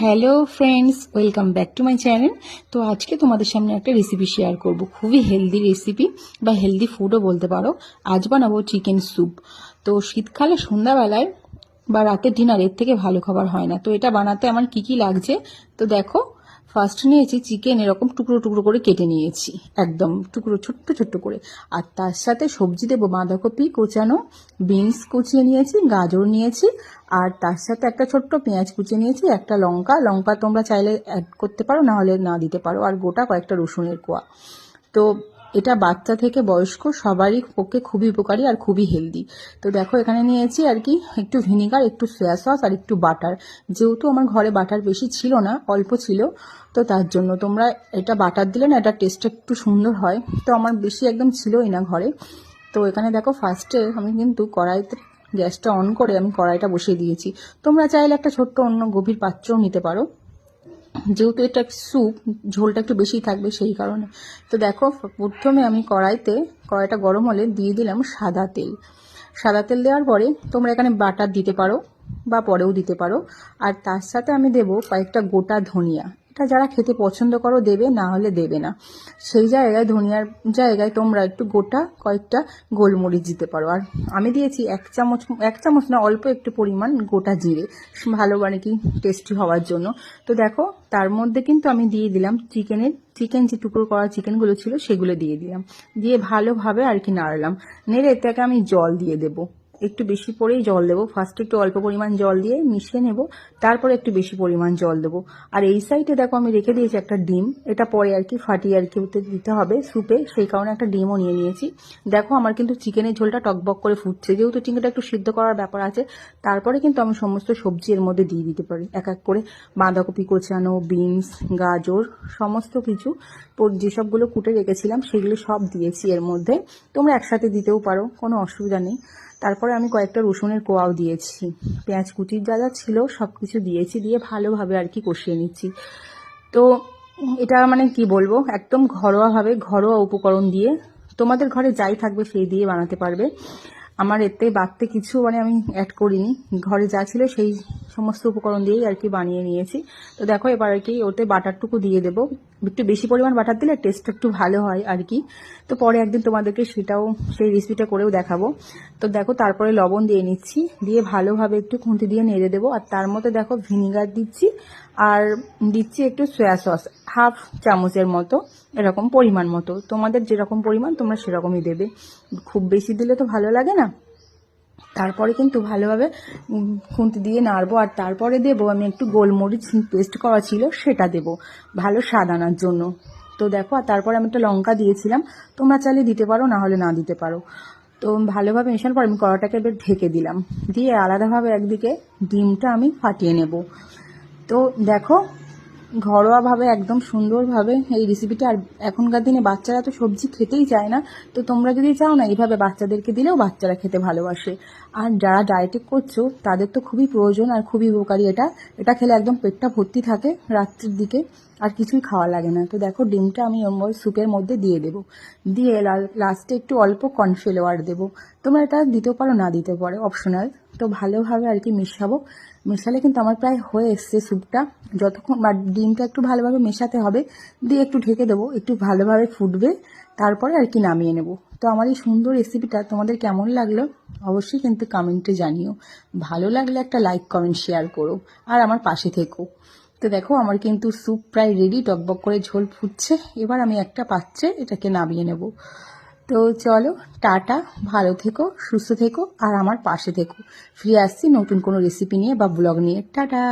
Hello friends welcome back to my channel তো আজকে তোমাদের সামনে একটা রেসিপি শেয়ার করব। খুবই হেলদি রেসিপি বা হেলদি ফুডও বলতে পারো। আজ বানাবো চিকেন স্যুপ তো শীতকালে সন্ধ্যাবেলায় বা রাতের ডিনার এর থেকে ভালো খাবার হয় না। তো এটা বানাতে আমার কি কি লাগছে? তো দেখো ফার্স্ট নিয়েছি চিকেন এরকম টুকরো টুকরো করে কেটে নিয়েছি, একদম টুকরো, ছোট্ট ছোট্ট করে। আর তার সাথে সবজি দেবো, বাঁধাকপি কোচানো বিনস কুচিয়ে নিয়েছি, গাজর নিয়েছি, আর তার সাথে একটা ছোট্ট পেঁয়াজ কুচিয়ে নিয়েছি, একটা লঙ্কা। লঙ্কা তোমরা চাইলে অ্যাড করতে পারো, নাহলে না দিতে পারো। আর গোটা কয়েকটা রসুনের কোয়া। তো এটা বাচ্চা থেকে বয়স্ক, সবারই পক্ষে খুবই উপকারী আর খুবই হেলদি তো দেখো, এখানে নিয়েছি আর কি, একটু ভিনিগার একটু সয়া সস আর একটু বাটার যেহেতু আমার ঘরে বাটার বেশি ছিল না, অল্প ছিল, তো তার জন্য তোমরা এটা বাটার দিলে না, এটা টেস্টটা একটু সুন্দর হয়। তো আমার বেশি একদম ছিলই না ঘরে। তো এখানে দেখো ফার্স্টে আমি কিন্তু কড়াইতে গ্যাসটা অন করে আমি কড়াইটা বসিয়ে দিয়েছি। তোমরা চাইলে একটা ছোট্ট অন্য গভীর পাত্রও নিতে পারো। যেহেতু এটা স্যুপ ঝোলটা একটু বেশি থাকবে সেই কারণে। তো দেখো, প্রথমে আমি কড়াইতে, কড়াইটা গরম হলে দিয়ে দিলাম সাদা তেল। সাদা তেল দেওয়ার পরে তোমরা এখানে বাটার দিতে পারো বা পরেও দিতে পারো। আর তার সাথে আমি দেব কয়েকটা গোটা ধনিয়া। এটা যারা খেতে পছন্দ করো দেবে, না হলে দেবে না। সেই জায়গায়, ধনিয়ার জায়গায় তোমরা একটু গোটা কয়েকটা গোলমরিচ দিতে পারো। আর আমি দিয়েছি এক চামচ এক চামচ না, অল্প একটু পরিমাণ গোটা জিরে। ভালো মানে কি টেস্টি হওয়ার জন্য। তো দেখো, তার মধ্যে কিন্তু আমি দিয়ে দিলাম চিকেনের, চিকেন যে টুকরো করা চিকেনগুলো ছিল, সেগুলো দিয়ে দিলাম। দিয়ে ভালোভাবে আর কি নাড়লাম। নেড়ে এটাকে আমি জল দিয়ে দেবো। একটু বেশি পরেই জল দেবো। ফার্স্ট একটু অল্প পরিমাণ জল দিয়ে মিশিয়ে নেব, তারপরে একটু বেশি পরিমাণ জল দেবো। আর এই সাইডে দেখো আমি রেখে দিয়েছি একটা ডিম। এটা পরে আর কি ফাটিয়ে আর কি দিতে হবে স্যুপে সেই কারণে একটা ডিমও নিয়ে নিয়েছি। দেখো আমার কিন্তু চিকেনের ঝোলটা টকবক করে ফুটছে। যেহেতু চিকেনটা একটু সিদ্ধ করার ব্যাপার আছে, তারপরে কিন্তু আমি সমস্ত সবজি এর মধ্যে দিয়ে দিতে পারি। এক এক করে বাঁধাকপি, কোচানো বিনস গাজর, সমস্ত কিছু যেসবগুলো কুটে রেখেছিলাম, সেগুলো সব দিয়েছি এর মধ্যে। তোমরা একসাথে দিতেও পারো, কোনো অসুবিধা নেই। তারপরে আমি কয়েকটা রসুনের কোয়াও দিয়েছি। পেঁয়াজ কুচির যা যা ছিল সব কিছু দিয়েছি, দিয়ে ভালোভাবে আর কি কষিয়ে নিচ্ছি। তো এটা মানে কি বলব, একদম ঘরোয়াভাবে, ঘরোয়া উপকরণ দিয়ে। তোমাদের ঘরে যাই থাকবে সেই দিয়ে বানাতে পারবে। আমার এতে বাড়তে কিছু মানে আমি অ্যাড করিনি। ঘরে যা ছিল সেই সমস্ত উপকরণ দিয়েই আর কি বানিয়ে নিয়েছি। তো দেখো এবার আর কি ওতে বাটারটুকু দিয়ে দেবো। একটু বেশি পরিমাণ বাটার দিলে টেস্টটা একটু ভালো হয় আর কি। তো পরে একদিন তোমাদেরকে সেটাও, সেই রেসিপিটা করেও দেখাবো। তো দেখো তারপরে লবণ দিয়ে নিচ্ছি। দিয়ে ভালোভাবে একটু খুঁটি দিয়ে নেড়ে দেবো। আর তার মধ্যে দেখো ভিনিগার দিচ্ছি। আর দিচ্ছি একটু সয়া সস হাফ চামচের মতো, এরকম পরিমাণ মতো। তোমাদের যেরকম পরিমাণ, তোমরা সেরকমই দেবে। খুব বেশি দিলে তো ভালো লাগে না। তারপরে কিন্তু ভালোভাবে খুন্তি দিয়ে নাড়বো আর তারপরে দেবো আমি একটু গোলমরিচ পেস্ট করা ছিল সেটা দেবো ভালো স্বাদ আনার জন্য। তো দেখো, আর তারপরে আমি একটা লঙ্কা দিয়েছিলাম, তোমরা চাইলে দিতে পারো, না হলে না দিতে পারো। তো ভালোভাবে মেশানোর পর আমি কড়াটাকে এবার ঢেকে দিলাম। দিয়ে আলাদাভাবে একদিকে ডিমটা আমি ফাটিয়ে নেব। তো দেখো ঘরোয়াভাবে, একদম সুন্দরভাবে এই রেসিপিটা আর এখনকার দিনে বাচ্চারা তো সবজি খেতেই চায় না। তো তোমরা যদি চাও না, এইভাবে বাচ্চাদেরকে দিলেও বাচ্চারা খেতে ভালোবাসে। আর যারা ডায়েটিক করছ, তাদের তো খুবই প্রয়োজন আর খুবই উপকারী এটা। এটা খেলে একদম পেটটা ভর্তি থাকে রাত্রির দিকে, আর কিছুই খাওয়া লাগে না। তো দেখো, ডিমটা আমি ওই স্যুপের মধ্যে দিয়ে দেবো। দিয়ে লাস্টে একটু অল্প কর্নফ্লেওয়ার দেবো। তোমরা এটা দিতেও পারো, না দিতে পারো অপশনাল তো ভালোভাবে আর কি মেশাবো। মেশালে কিন্তু আমার প্রায় হয়ে এসছে স্যুপটা। যতক্ষণ বা ডিমটা একটু ভালোভাবে মেশাতে হবে, দিয়ে একটু ঢেকে দেবো, একটু ভালোভাবে ফুটবে, তারপরে আর কি নামিয়ে নেব। তো আমার এই সুন্দর রেসিপিটা তোমাদের কেমন লাগল অবশ্যই কিন্তু কমেন্টে জানিও। ভালো লাগলে একটা লাইক কমেন্ট শেয়ার করো, আর আমার পাশে থেকো। তো দেখো, আমার কিন্তু স্যুপ প্রায় রেডি টকবক করে ঝোল ফুটছে। এবার আমি একটা পাত্রে এটাকে নামিয়ে নেব। তো চলো, টাটা, ভালো থেকো, সুস্থ থেকো, আর আমার পাশে থেকো। ফিরে আসছি নতুন কোনো রেসিপি নিয়ে বা ব্লগ নিয়ে। টাটা!